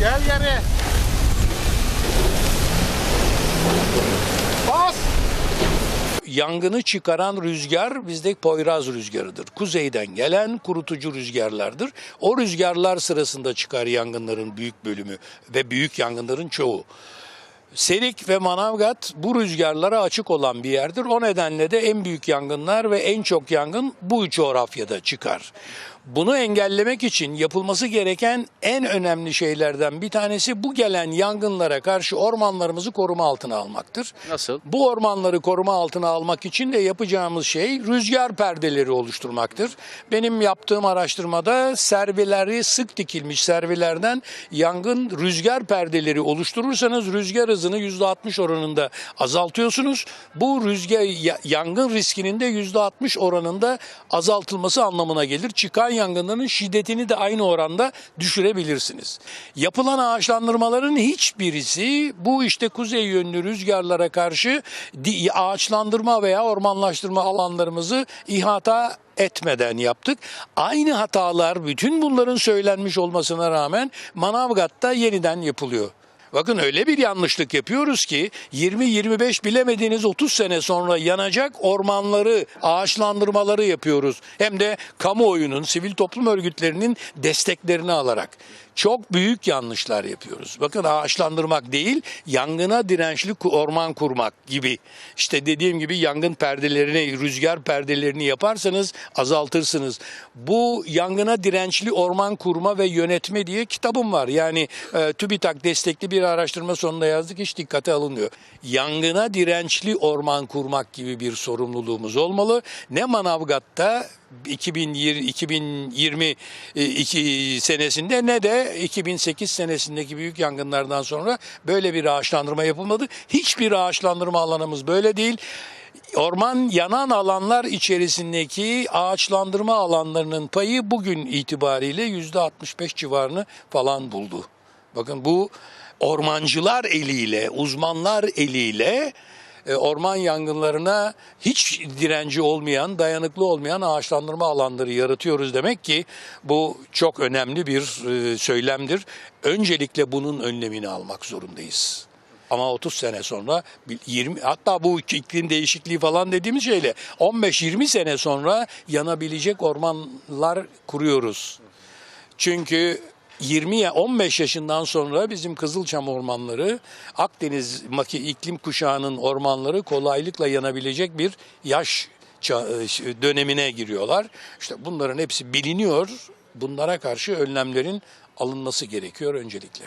Gel geri. Bas. Yangını çıkaran rüzgar bizde Poyraz rüzgarıdır. Kuzeyden gelen kurutucu rüzgarlardır. O rüzgarlar sırasında çıkar yangınların büyük bölümü ve büyük yangınların çoğu. Serik ve Manavgat bu rüzgarlara açık olan bir yerdir. O nedenle de en büyük yangınlar ve en çok yangın bu coğrafyada çıkar. Bunu engellemek için yapılması gereken en önemli şeylerden bir tanesi bu gelen yangınlara karşı ormanlarımızı koruma altına almaktır. Nasıl? Bu ormanları koruma altına almak için de yapacağımız şey rüzgar perdeleri oluşturmaktır. Benim yaptığım araştırmada servileri sık dikilmiş servilerden yangın rüzgar perdeleri oluşturursanız rüzgar hızını %60 oranında azaltıyorsunuz. Bu rüzgar ya- yangın riskinin de %60 oranında azaltılması anlamına gelir. Çıkan yangınların şiddetini de aynı oranda düşürebilirsiniz. Yapılan ağaçlandırmaların hiçbirisi bu işte kuzey yönlü rüzgarlara karşı ağaçlandırma veya ormanlaştırma alanlarımızı ihata etmeden yaptık. Aynı hatalar bütün bunların söylenmiş olmasına rağmen Manavgat'ta yeniden yapılıyor. Bakın öyle bir yanlışlık yapıyoruz ki 20-25 bilemediğiniz 30 sene sonra yanacak ormanları, ağaçlandırmaları yapıyoruz. Hem de kamuoyunun, sivil toplum örgütlerinin desteklerini alarak. Çok büyük yanlışlar yapıyoruz. Bakın ağaçlandırmak değil, yangına dirençli orman kurmak gibi. İşte dediğim gibi yangın perdelerini, rüzgar perdelerini yaparsanız azaltırsınız. Bu yangına dirençli orman kurma ve yönetme diye kitabım var. Yani e, TÜBİTAK destekli bir araştırma sonunda yazdık hiç dikkate alınmıyor. Yangına dirençli orman kurmak gibi bir sorumluluğumuz olmalı. Ne Manavgat'ta 2020, 2022 senesinde ne de 2008 senesindeki büyük yangınlardan sonra böyle bir ağaçlandırma yapılmadı. Hiçbir ağaçlandırma alanımız böyle değil. Orman yanan alanlar içerisindeki ağaçlandırma alanlarının payı bugün itibariyle yüzde 65 civarını falan buldu. Bakın bu ormancılar eliyle, uzmanlar eliyle orman yangınlarına hiç direnci olmayan, dayanıklı olmayan ağaçlandırma alanları yaratıyoruz demek ki bu çok önemli bir e, söylemdir. Öncelikle bunun önlemini almak zorundayız. Ama 30 sene sonra bir 20 hatta bu iklim değişikliği falan dediğimiz şeyle 15-20 sene sonra yanabilecek ormanlar kuruyoruz. Çünkü 20 ya 15 yaşından sonra bizim Kızılçam ormanları Akdeniz iklim kuşağının ormanları kolaylıkla yanabilecek bir yaş ça- dönemine giriyorlar. İşte bunların hepsi biliniyor. Bunlara karşı önlemlerin alınması gerekiyor öncelikle.